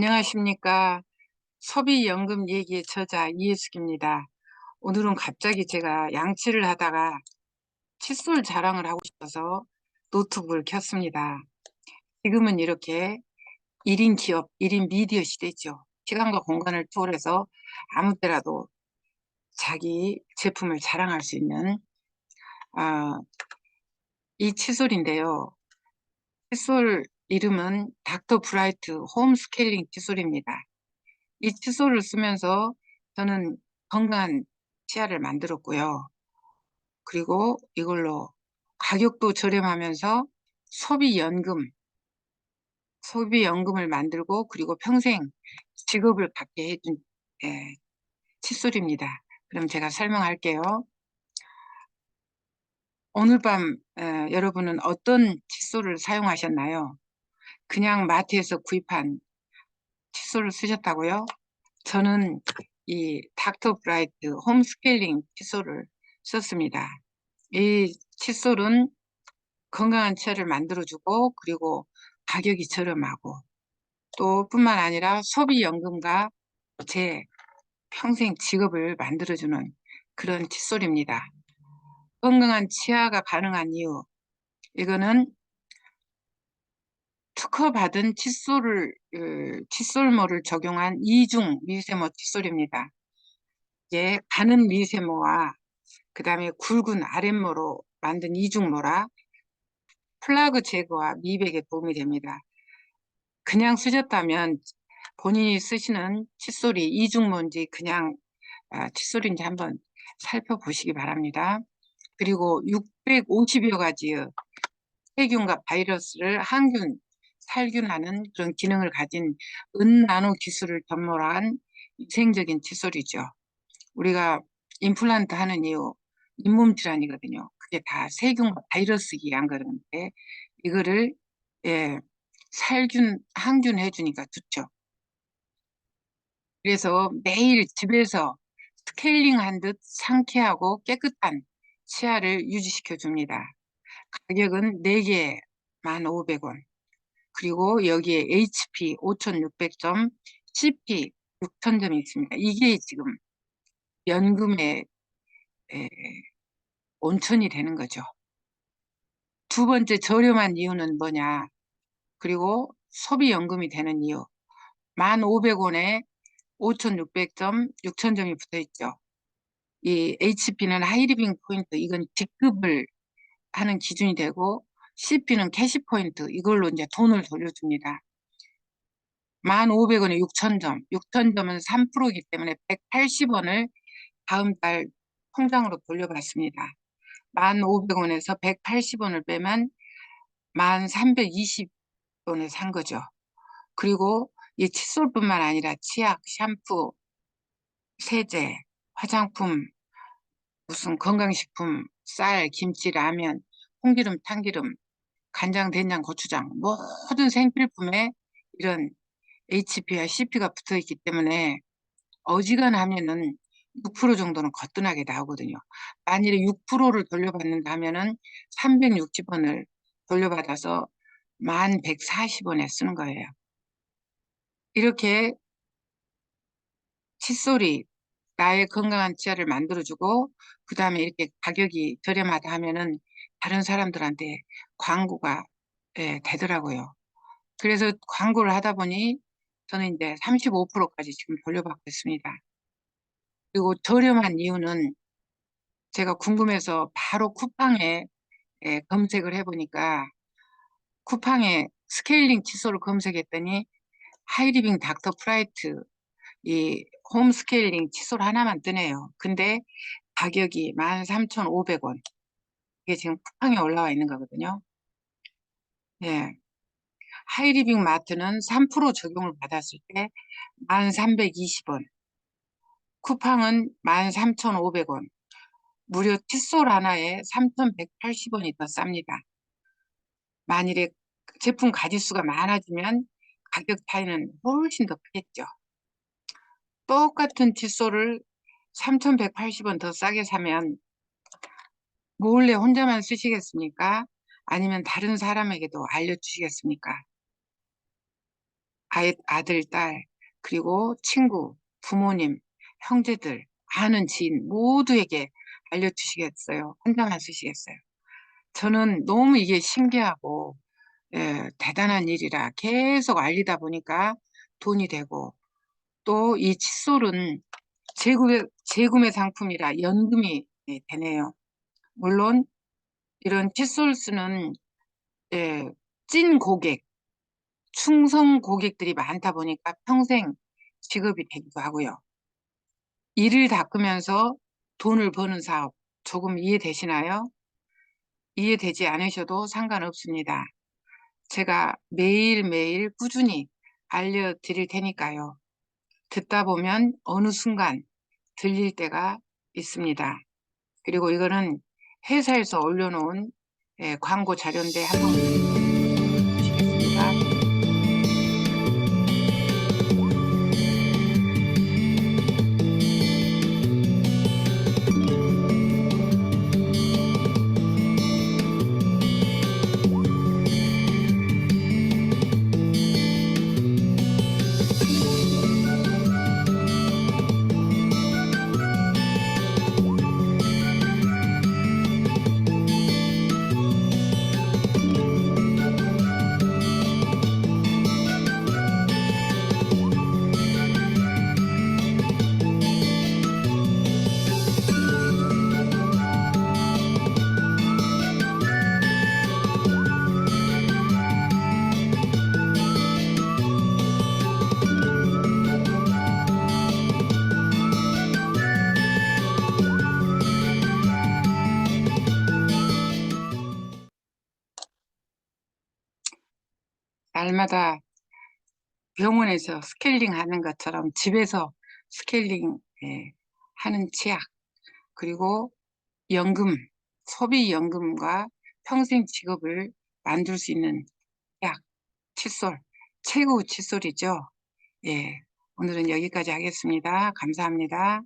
안녕하십니까. 소비연금 얘기의 저자 이혜숙입니다. 오늘은 갑자기 제가 양치를 하다가 칫솔 자랑을 하고 싶어서 노트북을 켰습니다. 지금은 이렇게 1인 기업, 1인 미디어 시대죠. 시간과 공간을 초월해서 아무 때라도 자기 제품을 자랑할 수 있는 아, 이 칫솔인데요. 칫솔 이름은 닥터 브라이트 홈 스케일링 칫솔입니다. 이 칫솔을 쓰면서 저는 건강한 치아를 만들었고요. 그리고 이걸로 가격도 저렴하면서 소비연금, 소비연금을 만들고 그리고 평생 직업을 갖게 해준 예, 칫솔입니다. 그럼 제가 설명할게요. 오늘 밤 에, 여러분은 어떤 칫솔을 사용하셨나요? 그냥 마트에서 구입한 칫솔을 쓰셨다고요? 저는 이 닥터 브라이트 홈 스케일링 칫솔을 썼습니다. 이 칫솔은 건강한 치아를 만들어주고 그리고 가격이 저렴하고 또 뿐만 아니라 소비연금과 제 평생 직업을 만들어주는 그런 칫솔입니다. 건강한 치아가 가능한 이유 이거는 특허받은 칫솔을 그, 칫솔모를 적용한 이중 미세모 칫솔입니다. 이게 가는 미세모와 그 다음에 굵은 아랫모로 만든 이중모라 플라그 제거와 미백에 도움이 됩니다. 그냥 쓰셨다면 본인이 쓰시는 칫솔이 이중모인지 그냥 아, 칫솔인지 한번 살펴보시기 바랍니다. 그리고 650여 가지의 세균과 바이러스를 항균, 살균하는 그런 기능을 가진 은 나노 기술을 접목한 위생적인 칫솔이죠. 우리가 임플란트 하는 이유 잇몸 질환이거든요. 그게 다 세균과 바이러스기 한 거는데 이거를 예, 살균, 항균 해주니까 좋죠. 그래서 매일 집에서 스케일링 한 듯 상쾌하고 깨끗한 치아를 유지시켜 줍니다. 가격은 4개 1,500원. 그리고 여기에 HP 5,600점, CP 6,000점이 있습니다. 이게 지금 연금의 에, 온천이 되는 거죠. 두 번째 저렴한 이유는 뭐냐? 그리고 소비연금이 되는 이유. 1,500원에 5,600점, 6,000점이 붙어 있죠. 이 HP는 하이리빙 포인트, 이건 직급을 하는 기준이 되고 CP는 캐시 포인트, 이걸로 이제 돈을 돌려줍니다. 1,500원에 6,000점, 6,000점은 3%이기 때문에 180원을 다음 달 통장으로 돌려받습니다. 1,500원에서 180원을 빼면 1,320원에 산 거죠. 그리고 이 칫솔뿐만 아니라 치약, 샴푸, 세제, 화장품, 무슨 건강식품, 쌀, 김치, 라면, 홍기름, 참기름, 간장, 된장, 고추장 모든 생필품에 이런 HP와 CP가 붙어 있기 때문에 어지간하면은 6% 정도는 거뜬하게 나오거든요. 만일에 6%를 돌려받는다 하면은 360원을 돌려받아서 1140원에 쓰는 거예요. 이렇게 칫솔이 나의 건강한 치아를 만들어주고 그 다음에 이렇게 가격이 저렴하다 하면은 다른 사람들한테 광고가 예, 되더라고요. 그래서 광고를 하다 보니 저는 이제 35%까지 지금 돌려받고 있습니다. 그리고 저렴한 이유는 제가 궁금해서 바로 쿠팡에 예, 검색을 해보니까 쿠팡에 스케일링 칫솔을 검색했더니 하이리빙 닥터 프라이트 이 홈 스케일링 칫솔 하나만 뜨네요. 근데 가격이 13,500원. 이게 지금 쿠팡에 올라와 있는 거거든요. 예. 하이리빙 마트는 3% 적용을 받았을 때 1320원. 쿠팡은 13,500원. 무려 칫솔 하나에 3,180원이 더 쌉니다. 만일에 제품 가짓수가 많아지면 가격 차이는 훨씬 더 크겠죠. 똑같은 칫솔을 3,180원 더 싸게 사면 몰래 혼자만 쓰시겠습니까? 아니면 다른 사람에게도 알려주시겠습니까? 아이, 아들, 딸, 그리고 친구, 부모님, 형제들, 아는 지인 모두에게 알려주시겠어요? 혼자만 쓰시겠어요? 저는 너무 이게 신기하고 예, 대단한 일이라 계속 알리다 보니까 돈이 되고 또 이 칫솔은 재구매, 재구매 상품이라 연금이 예, 되네요. 물론 이런 칫솔 쓰는 예, 찐 고객, 충성 고객들이 많다 보니까 평생 지급이 되기도 하고요. 이를 닦으면서 돈을 버는 사업 조금 이해되시나요? 이해되지 않으셔도 상관없습니다. 제가 매일매일 꾸준히 알려드릴 테니까요. 듣다 보면 어느 순간 들릴 때가 있습니다. 그리고 이거는 회사에서 올려놓은 예, 광고 자료인데 한번 날마다 병원에서 스케일링 하는 것처럼 집에서 스케일링 예, 하는 치약 그리고 연금 소비 연금과 평생 직업을 만들 수 있는 약 칫솔 최고 칫솔이죠. 예, 오늘은 여기까지 하겠습니다. 감사합니다.